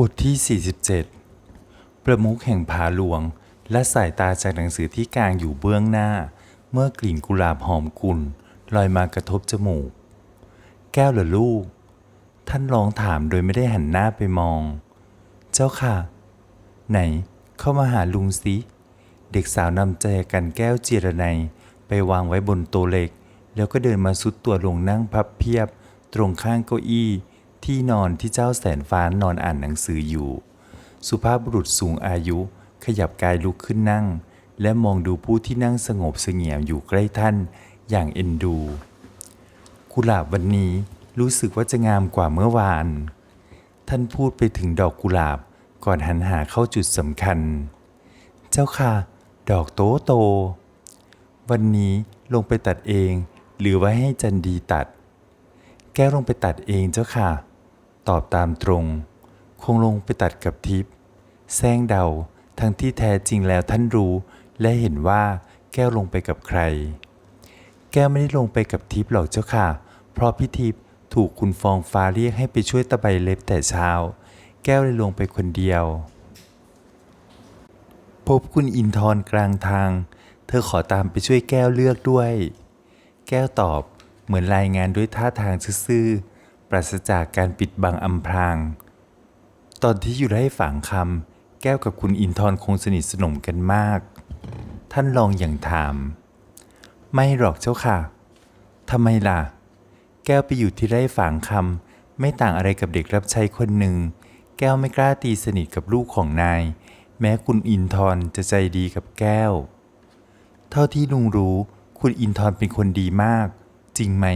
บทที่ 47 ประมุขแห่งผาหลวง และสายตาจากหนังสือที่กลางอยู่เบื้องหน้า เมื่อกลิ่นกุหลาบหอมกุ่นลอยมากระทบจมูก แก้วเหรอลูก ท่านร้องถามโดยไม่ได้หันหน้าไปมอง เจ้าค่ะ ไหนเข้ามาหาลุงสิเด็กสาวนำใจกันแก้วจีรนัยไปวางไว้บนโต๊ะเล็ก แล้วก็เดินมาสุดตัวลงนั่งพับเพียบ ตรงข้างเก้าอี้ ที่นอนที่เจ้าแสนฟ้านอนอ่านหนังสืออยู่ สุภาพบุรุษสูงอายุ ขยับกายลุกขึ้นนั่ง และมองดูผู้ที่นั่งสงบเสงี่ยมอยู่ใกล้ท่านอย่างเอ็นดู กุหลาบวันนี้รู้สึกว่าจะงามกว่าเมื่อวาน ท่านพูดไปถึงดอกกุหลาบก่อนหันหาเข้าจุดสำคัญ เจ้าค่ะ ดอกโตโต วันนี้ลงไปตัดเอง หรือว่าให้จันดีตัด แก้ลงไปตัดเองเจ้าค่ะ ตอบตามตรง คงลงไปตัดกับทิพย์แซงเดาทั้งที่แท้จริงแล้วท่านรู้ และเห็นว่าแก้วลงไปกับใคร แก้วไม่ได้ลงไปกับทิพย์หรอกเจ้าค่ะ เพราะพี่ทิพย์ถูกคุณฟองฟ้าเรียกให้ไปช่วยตะไบเล็บแต่เช้า แก้วเลยลงไปคนเดียว พบคุณอินทร์กลางทาง เธอขอตามไปช่วยแก้วเลือกด้วย แก้วตอบเหมือนรายงานด้วยท่าทางซื่อๆ ปราศจากการปิดบังอำพราง ตอนที่อยู่ให้ฝังคำแก้วกับคุณอินทร์คงสนิทสนมกันมาก ท่านลองอย่างถาม ไม่หรอกเจ้าค่ะทำไมล่ะ แก้วไปอยู่ที่ไร่ฝางคำไม่ต่างอะไรกับเด็กรับใช้คนหนึ่ง แก้วไม่กล้าตีสนิทกับลูกของนาย แม้คุณอินทร์จะใจดีกับแก้ว เท่าที่ลุงรู้คุณอินทร์เป็นคนดีมาก จริงไหม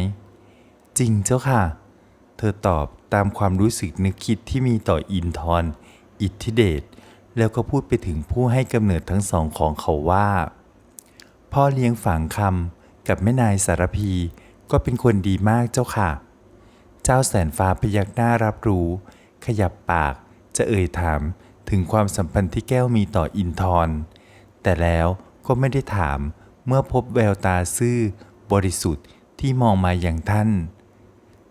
จริงเจ้าค่ะ เธอตอบตามความรู้สึกนึกคิดที่มีต่ออินทร์อิทธิเดชแล้วก็พูดไปถึงผู้ให้กำเนิดทั้งสองของเขาว่า พ่อเลี้ยงฝางคำกับแม่นายสารพีก็เป็นคนดีมากเจ้าค่ะ เจ้าแสนฟ้าพยักหน้ารับรู้ ขยับปากจะเอ่ยถามถึงความสัมพันธ์ที่แก้วมีต่ออินทร์แต่แล้วก็ไม่ได้ถามเมื่อพบแววตาซื่อบริสุทธิ์ที่มองมาอย่างท่าน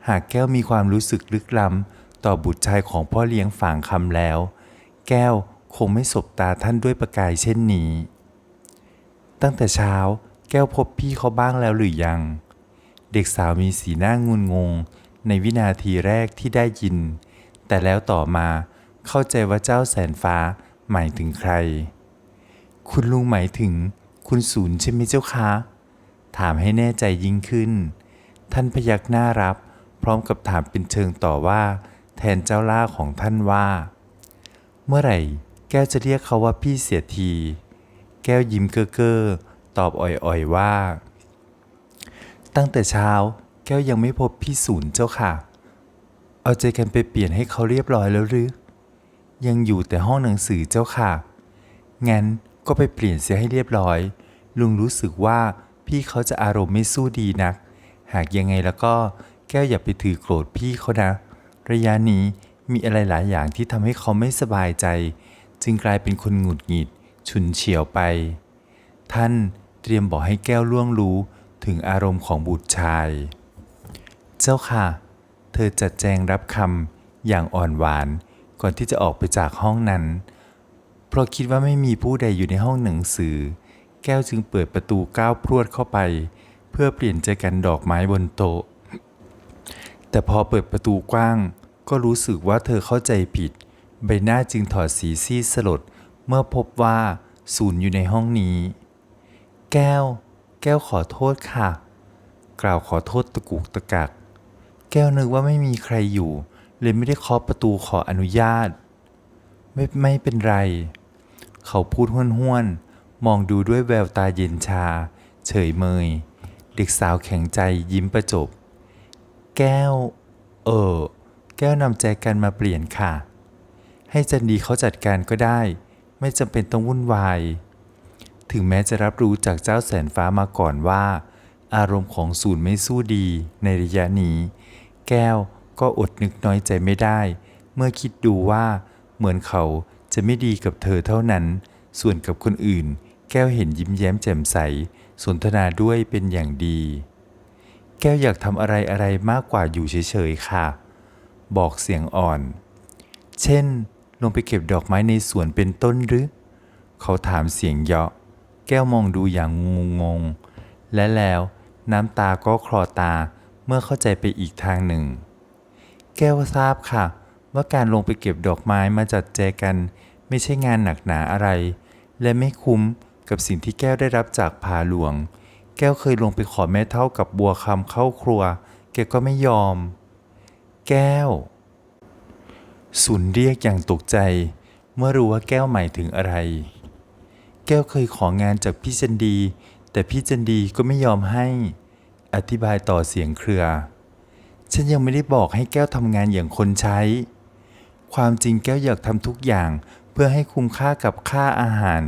หากแก้วมีความรู้สึกลึกล้ำต่อบุตรชายของพ่อเลี้ยงฝางคำแล้ว แก้วคงไม่สบตาท่านด้วยประกายเช่นนี้ ตั้งแต่เช้าแก้วพบพี่เขาบ้างแล้วหรือยัง เด็กสาวมีสีหน้างุนงง ในวินาทีแรกที่ได้ยิน แต่แล้วต่อมาเข้าใจว่าเจ้าแสนฟ้าหมายถึงใคร คุณลุงหมายถึงคุณศูนย์ใช่ไหมเจ้าคะ ถามให้แน่ใจยิ่งขึ้น ท่านพยักหน้ารับ พร้อมกับถามเป็นเชิงต่อว่า แทนเจ้าล่าของท่านว่า เมื่อไหร่ แก้วจะเรียกเขาว่าพี่เสียที แก้วยิ้มเก้อเก้อตอบอ่อยๆว่า ตั้งแต่เช้า แก้วยังไม่พบพี่ศูนย์เจ้าค่ะ เอาใจกันไปเปลี่ยนให้เขาเรียบร้อยแล้วหรือ ยังอยู่แต่ห้องหนังสือเจ้าค่ะ งั้นก็ไปเปลี่ยนเสียให้เรียบร้อย ลุงรู้สึกว่าพี่เขาจะอารมณ์ไม่สู้ดีนัก หากยังไงแล้วก็ แก้วอย่าไปถือโกรธพี่เขานะ ระยะนี้มีอะไรหลายอย่างที่ทำให้เขาไม่สบายใจ จึงกลายเป็นคนหงุดหงิด ฉุนเฉียวไป ท่านเตรียมบอกให้แก้วล่วงรู้ถึงอารมณ์ของบุตรชาย เจ้าค่ะ เธอจัดแจงรับคำอย่างอ่อนหวานก่อนที่จะออกไปจากห้องนั้น เพราะคิดว่าไม่มีผู้ใดอยู่ในห้องหนังสือ แก้วจึงเปิดประตูก้าวพรวดเข้าไป เพื่อเปลี่ยนใจกันดอกไม้บนโต๊ะ แต่พอเปิดประตูกว้าง ก็รู้สึกว่าเธอเข้าใจผิด ใบหน้าจึงถอดสีซีดสลด เมื่อพบว่าศูนย์อยู่ในห้องนี้ แก้ว แก้วขอโทษค่ะ กล่าวขอโทษตะกุกตะกัก แก้วนึกว่าไม่มีใครอยู่ เลยไม่ได้เคาะประตูขออนุญาต ไม่ไม่เป็นไร เขาพูดห้วนๆ มองดูด้วยแววตาเย็นชา เฉยเมย เด็กสาวแข็งใจยิ้มประจบ แก้ว เออ แก้วนำใจกันมาเปลี่ยนค่ะ ให้จันดีเขาจัดการก็ได้ ไม่จำเป็นต้องวุ่นวาย ถึงแม้จะรับรู้จากเจ้าแสนฟ้ามาก่อนว่า อารมณ์ของศูนย์ไม่สู้ดีในระยะนี้ แก้วก็อดนึกน้อยใจไม่ได้ เมื่อคิดดูว่า เหมือนเขาจะไม่ดีกับเธอเท่านั้น ส่วนกับคนอื่น แก้วเห็นยิ้มแย้มแจ่มใส สนทนาด้วยเป็นอย่างดี แก้วอยากทำอะไรอะไรมากกว่าอยู่เฉยๆค่ะ บอกเสียงอ่อน เช่น ลงไปเก็บดอกไม้ในสวนเป็นต้นหรือ เขาถามเสียงเยาะ แก้วมองดูอย่างงงงๆและแล้วน้ำตาก็คลอตาเมื่อเข้าใจไปอีกทางหนึ่ง แก้วทราบค่ะ ว่าการลงไปเก็บดอกไม้มาจัดแจกัน ไม่ใช่งานหนักหนาอะไร และไม่คุ้มกับสิ่งที่แก้วได้รับจากผาหลวง แก้วเคยลงไปขอแม่เท่ากับบัวคำเข้าครัว แกก็ไม่ยอม แก้วสุนเรียกอย่างตกใจ เมื่อรู้ว่าแก้วหมายถึงอะไร แก้วเคยของานจากพี่จันดี แต่พี่จันดีก็ไม่ยอมให้ อธิบายต่อเสียงเครือ ฉันยังไม่ได้บอกให้แก้วทำงานอย่างคนใช้ ความจริงแก้วอยากทำทุกอย่างเพื่อให้คุ้มค่ากับค่าอาหาร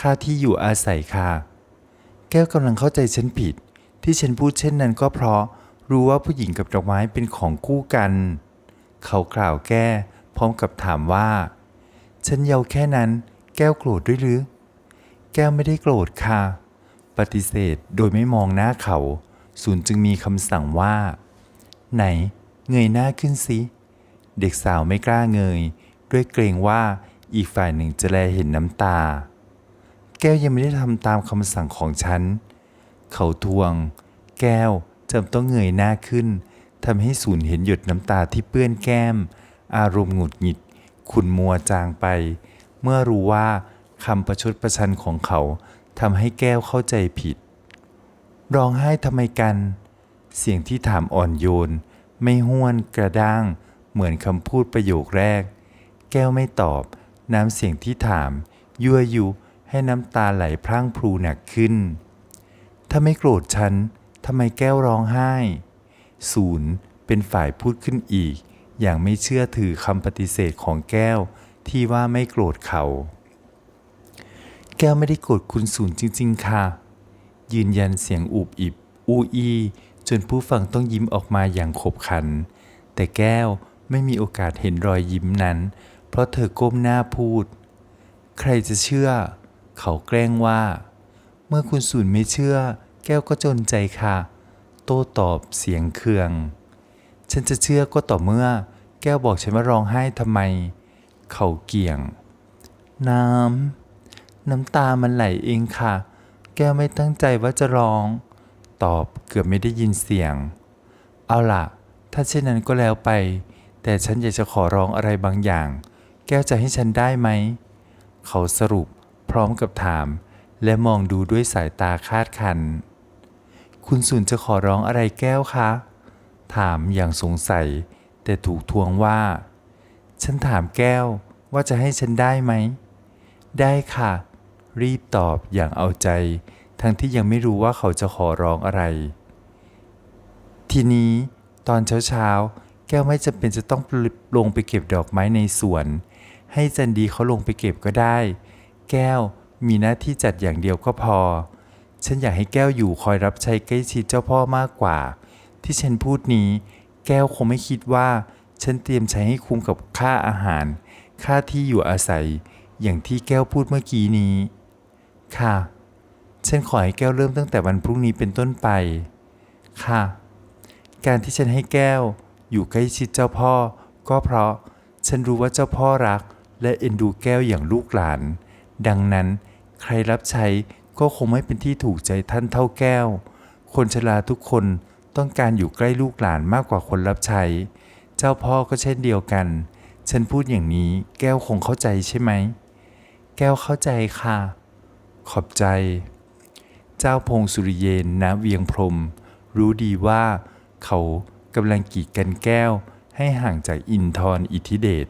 ค่าที่อยู่อาศัยค่ะ ก้วกำลังเข้าใจฉันผิด ที่ฉันพูดเช่นนั้นก็เพราะรู้ว่าผู้หญิงกับดอกไม้เป็นของคู่กัน เขากล่าวแก้ พร้อมกับถามว่า ฉันเยาแค่นั้น แก้วโกรธด้วยหรือ แก้วไม่ได้โกรธค่ะ ปฏิเสธโดยไม่มองหน้าเขา ศูนย์จึงมีคำสั่งว่า ไหน เงยหน้าขึ้นสิ เด็กสาวไม่กล้าเงย ด้วยเกรงว่าอีกฝ่ายหนึ่งจะแลเห็นน้ำตา ก้วยังไม่ได้ทำตามคำสั่งของฉัน เขาทวง แก้วจำต้องเงยหน้าขึ้นทำให้ศูนเห็นหยดน้ำตาที่เปื้อนแก้ม อารมณ์หงุดหงิด ขุนมัวจางไป เมื่อรู้ว่าคำประชดประชันของเขาทำให้แก้วเข้าใจผิด ร้องไห้ทำไมกัน เสียงที่ถามอ่อนโยน ไม่ห้วนกระด้าง เหมือนคำพูดประโยคแรก แก้วไม่ตอบ น้ำเสียงที่ถาม ยั่วยุ ให้น้ำตาไหลพร่างพรูหนักขึ้น ถ้าไม่โกรธฉันทำไมแก้วร้องไห้ ศูนย์เป็นฝ่ายพูดขึ้นอีก อย่างไม่เชื่อถือคำปฏิเสธของแก้วที่ว่าไม่โกรธเขา แก้วไม่ได้โกรธคุณศูนย์จริง ๆ ค่ะ ยืนยันเสียงอุบอิบ อูอีจนผู้ฟังต้องยิ้มออกมาอย่างขบขัน แต่แก้วไม่มีโอกาสเห็นรอยยิ้มนั้น เพราะเธอก้มหน้าพูด ใครจะเชื่อ เขาแกล้งว่า เมื่อคุณศูนไม่เชื่อ แก้วก็จนใจค่ะ โต้ตอบเสียงเคือง ฉันจะเชื่อก็ต่อเมื่อ แก้วบอกฉันว่าร้องไห้ทำไม เขาเกี่ยง น้ำ น้ำตามันไหลเองค่ะ แก้วไม่ตั้งใจว่าจะร้อง ตอบเกือบไม่ได้ยินเสียง เอาล่ะ ถ้าเช่นนั้นก็แล้วไป แต่ฉันอยากจะขอร้องอะไรบางอย่าง แก้วจะให้ฉันได้ไหม เขาสรุป ร้อมกับถาม และมองดูด้วยสายตาคาดคัน คุณสุนจะขอร้องอะไรแก้วคะ ถามอย่างสงสัย แต่ถูกทวงว่า ฉันถามแก้วว่าจะให้ฉันได้ไหม ได้ค่ะ รีบตอบอย่างเอาใจ ทั้งที่ยังไม่รู้ว่าเขาจะขอร้องอะไร ทีนี้ตอนเช้าๆ แก้วไม่จำเป็นจะต้องลงไปเก็บดอกไม้ในสวน ให้จันดีเขาลงไปเก็บก็ได้ แก้วมีหน้าที่จัดอย่างเดียวก็พอ ฉันอยากให้แก้วอยู่คอยรับใช้ใกล้ชิดเจ้าพ่อมากกว่า ที่ฉันพูดนี้ แก้วคงไม่คิดว่า ฉันเตรียมใช้ให้คุ้มกับค่าอาหาร ค่าที่อยู่อาศัย อย่างที่แก้วพูดเมื่อกี้นี้ ค่ะ ฉันขอให้แก้วเริ่มตั้งแต่วันพรุ่งนี้เป็นต้นไป ค่ะ การที่ฉันให้แก้ว อยู่ใกล้ชิดเจ้าพ่อ ก็เพราะฉันรู้ว่าเจ้าพ่อรัก และเอ็นดูแก้วอย่างลูกหลาน ดังนั้นใครรับใช้ก็คงไม่เป็นที่ถูกใจท่านเท่าแก้ว คนชราทุกคนต้องการอยู่ใกล้ลูกหลานมากกว่าคนรับใช้ เจ้าพ่อก็เช่นเดียวกัน ฉันพูดอย่างนี้แก้วคงเข้าใจใช่ไหม แก้วเข้าใจค่ะ ขอบใจ เจ้าพงสุริเยนณเวียงพรม รู้ดีว่าเขากำลังกีดกันแก้วให้ห่างจากอินทร์อิทธิเดช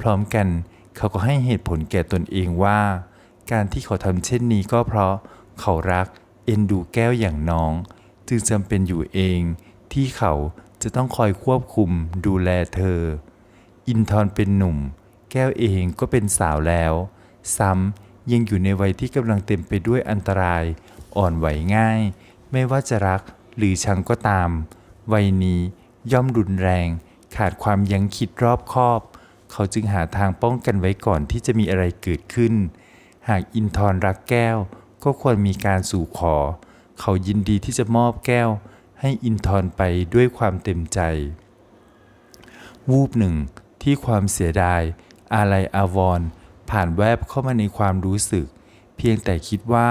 พร้อมกัน เขาก็ให้เหตุผลแก่ตนเองว่า การที่เขาทำเช่นนี้ก็เพราะเขารักเอ็นดูแก้วอย่างน้อง จึงจำเป็นอยู่เองที่เขาจะต้องคอยควบคุมดูแลเธอ อินทร์เป็นหนุ่ม แก้วเองก็เป็นสาวแล้ว ซ้ำยังอยู่ในวัยที่กำลังเต็มไปด้วยอันตราย อ่อนไหวง่าย ไม่ว่าจะรักหรือชังก็ตาม วัยนี้ย่อมรุนแรง ขาดความยั้งคิดรอบคอบ เขาจึงหาทางป้องกันไว้ก่อนที่จะมีอะไรเกิดขึ้น หากอินทร์รักแก้ว ก็ควรมีการสู่ขอ เขายินดีที่จะมอบแก้ว ให้อินทร์ไปด้วยความเต็มใจ วูบหนึ่ง ที่ความเสียดาย อาลัยอาวร ผ่านแวบเข้ามาในความรู้สึก เพียงแต่คิดว่า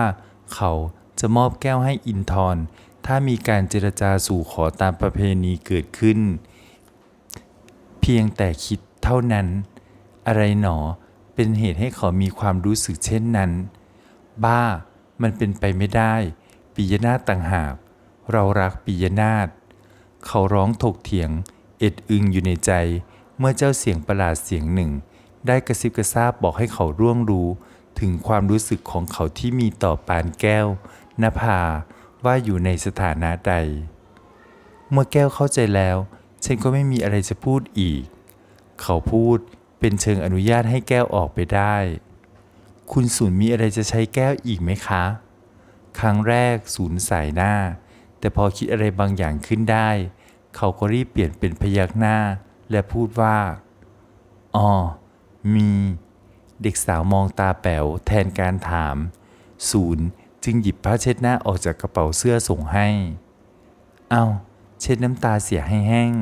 เขาจะมอบแก้วให้อินทร์ถ้ามีการเจรจาสู่ขอตามประเพณีเกิดขึ้น เพียงแต่คิด ท่านั้น อะไรหนอเป็นเหตุให้เขามีความรู้สึกเช่นนั้น บ้า มันเป็นไปไม่ได้ ปิยนาถต่างหาก เรารักปิยนาถเขาร้องถกเถียง เอ็ดอึงอยู่ในใจ เมื่อเจ้าเสียงประหลาดเสียงหนึ่ง ได้กระซิบกระซาบบอกให้เขาร่วงรู้ ถึงความรู้สึกของเขาที่มีต่อปานแก้วนภาว่าอยู่ในสถานะใด เมื่อแก้วเข้าใจแล้วฉันก็ไม่มีอะไรจะพูดอีก เขาพูดเป็นเชิงอนุญาตให้แก้วออกไปได้ คุณศูนย์มีอะไรจะใช้แก้วอีกไหมคะ ครั้งแรกศูนย์สายหน้า แต่พอคิดอะไรบางอย่างขึ้นได้ เขาก็รีบเปลี่ยนเป็นพยักหน้า และพูดว่าอ๋อมี เด็กสาวมองตาแป๋วแทนการถาม ศูนย์จึงหยิบผ้าเช็ดหน้าออกจากกระเป๋าเสื้อส่งให้ เอาเช็ดน้ำตาเสียให้แห้ง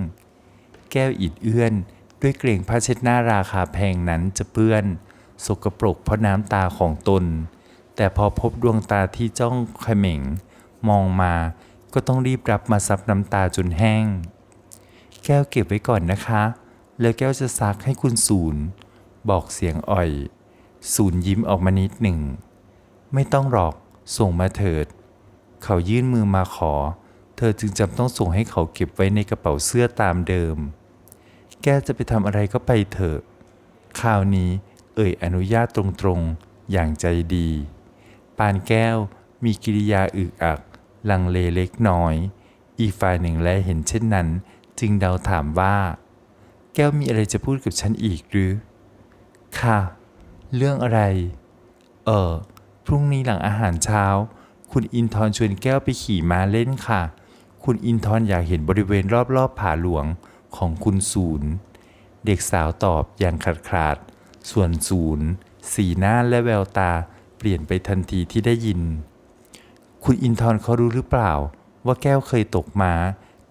แก้วอิดเอื้อน ด้วยเกรงผ้าเช็ดหน้าราคาแพงนั้นจะเปื้อน สกปรกเพราะน้ำตาของตน แต่พอพบดวงตาที่จ้องเขม็งมองมาก็ต้องรีบรับมาซับน้ำตาจนแห้ง แก้วเก็บไว้ก่อนนะคะ แล้วแก้วจะซักให้คุณศูนย์ บอกเสียงอ่อย ศูนย์ยิ้มออกมานิดหนึ่ง ไม่ต้องหรอก ส่งมาเถิด เขายื่นมือมาขอ เธอจึงจำต้องส่งให้เขาเก็บไว้ในกระเป๋าเสื้อตามเดิม แกจะไปทำอะไรก็ไปเถอะ คราวนี้เอ่ยอนุญาตตรงๆ อย่างใจดี ปานแก้วมีกิริยาอึกอัก ลังเลเล็กน้อย อีกฝ่ายหนึ่งแลเห็นเช่นนั้น จึงเดาถามว่า แก้วมีอะไรจะพูดกับฉันอีกหรือ ค่ะ เรื่องอะไร เออพรุ่งนี้หลังอาหารเช้า คุณอินทร์ชวนแก้วไปขี่ม้าเล่นค่ะ คุณอินทร์อยากเห็นบริเวณรอบๆผาหลวง ของคุณศูนย์ เด็กสาวตอบอย่างขาดขาด ส่วนศูนย์ สีหน้าและแววตาเปลี่ยนไปทันทีที่ได้ยิน คุณอินทร์เขารู้หรือเปล่า ว่าแก้วเคยตกม้า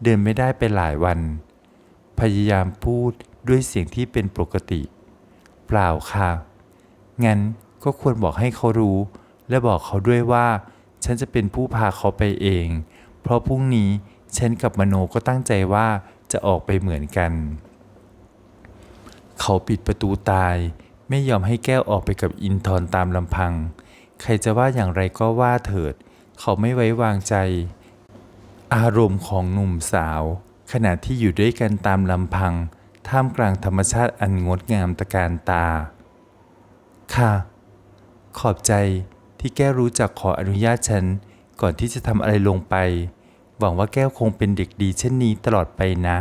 เดินไม่ได้ไปหลายวัน พยายามพูดด้วยเสียงที่เป็นปกติ เปล่าค่ะ งั้นก็ควรบอกให้เขารู้ และบอกเขาด้วยว่า ฉันจะเป็นผู้พาเขาไปเอง เพราะพรุ่งนี้ฉันกับมโนก็ตั้งใจว่า จะออกไปเหมือนกัน เขาปิดประตูตาย ไม่ยอมให้แก้วออกไปกับอินทร์ตามลำพัง ใครจะว่าอย่างไรก็ว่าเถิด เขาไม่ไว้วางใจ อารมณ์ของหนุ่มสาว ขณะที่อยู่ด้วยกันตามลำพัง ท่ามกลางธรรมชาติอันงดงามตะการตา ค่ะ ขอบใจที่แก้รู้จักขออนุญาตฉันก่อนที่จะทำอะไรลงไป หวังว่าแก้วคงเป็นเด็กดีเช่นนี้ตลอดไปนะ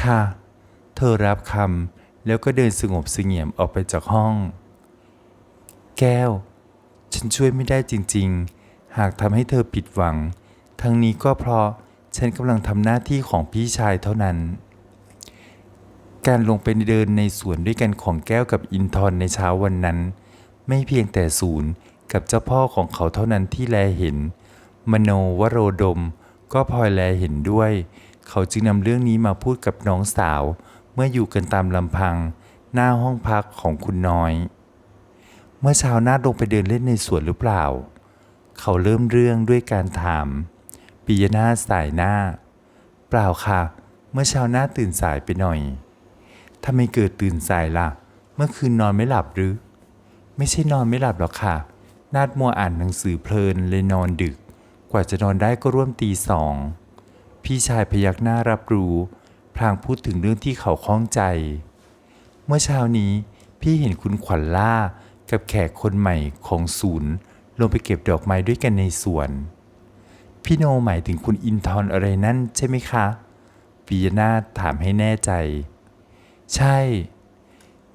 ค่ะ เธอรับคำแล้วก็เดินสงบเสงี่ยมออกไปจากห้อง แก้ว ฉันช่วยไม่ได้จริงๆ หากทำให้เธอผิดหวัง ทั้งนี้ก็เพราะฉันกำลังทำหน้าที่ของพี่ชายเท่านั้น การลงไปเดินในสวนด้วยกันของแก้วกับอินทร์ในเช้าวันนั้น ไม่เพียงแต่ศูนย์กับเจ้าพ่อของเขาเท่านั้นที่แลเห็น มโนวโรดม ก็พลอยแลเห็นด้วย เขาจึงนำเรื่องนี้มาพูดกับน้องสาว เมื่ออยู่กันตามลำพัง หน้าห้องพักของคุณน้อย เมื่อเช้านาดลงไปเดินเล่นในสวนหรือเปล่า เขาเริ่มเรื่องด้วยการถามปิยนาสายหน้า เปล่าค่ะ เมื่อเช้าหน้าตื่นสายไปหน่อยทำไมเกิดตื่นสายล่ะ เมื่อคืนนอนไม่หลับหรือ ไม่ใช่นอนไม่หลับหรอกค่ะ นาดมัวอ่านหนังสือเพลินเลยนอนดึก กว่าจะนอนได้ก็ร่วมตีสอง พี่ชายพยักหน้ารับรู้ พลางพูดถึงเรื่องที่เขาข้องใจ เมื่อเช้านี้พี่เห็นคุณขวัญล่ากับแขกคนใหม่ของศูนย์ ลงไปเก็บดอกไม้ด้วยกันในสวน พี่โนหมายถึงคุณอินทร์อะไรนั่นใช่ไหมคะปิยนาถถามให้แน่ใจ ใช่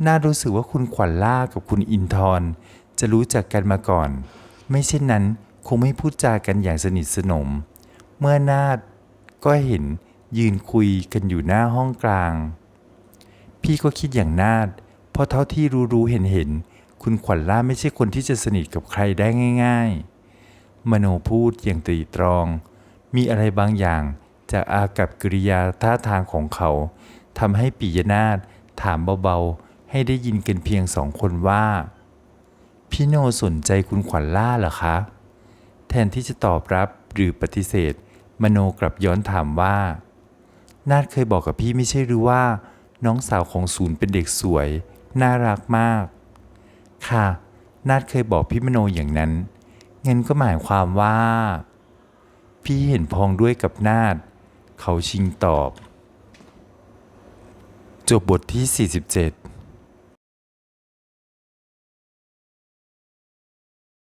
น่ารู้สึกว่าคุณขวัญล่ากับคุณอินทร์จะรู้จักกันมาก่อน ไม่เช่นนั้น คงไม่พูดจากันอย่างสนิทสนม เมื่อนาดก็เห็นยืนคุยกันอยู่หน้าห้องกลาง พี่ก็คิดอย่างนาดเพราะเท่าที่รู้รู้เห็นเห็นๆคุณขวัญล่าไม่ใช่คนที่จะสนิทกับใครได้ง่าย ๆ มโนพูดอย่างตรีตรอง มีอะไรบางอย่างจากอากับกิริยาท่าทางของเขาทำให้ปิยนาถถามเบาๆใให้ได้ยินกันเพียงสองคนว่า พี่โนสนใจคุณขวัญล่าเหรอคะ แทนที่จะตอบรับหรือปฏิเสธ มโนกลับย้อนถามว่า นาดเคยบอกกับพี่ไม่ใช่หรือว่า น้องสาวของศูนย์เป็นเด็กสวย น่ารักมาก ค่ะ นาดเคยบอกพี่มโนอย่างนั้น งั้นก็หมายความว่า พี่เห็นพองด้วยกับนาดเขาชิงตอบ จบบทที่ 47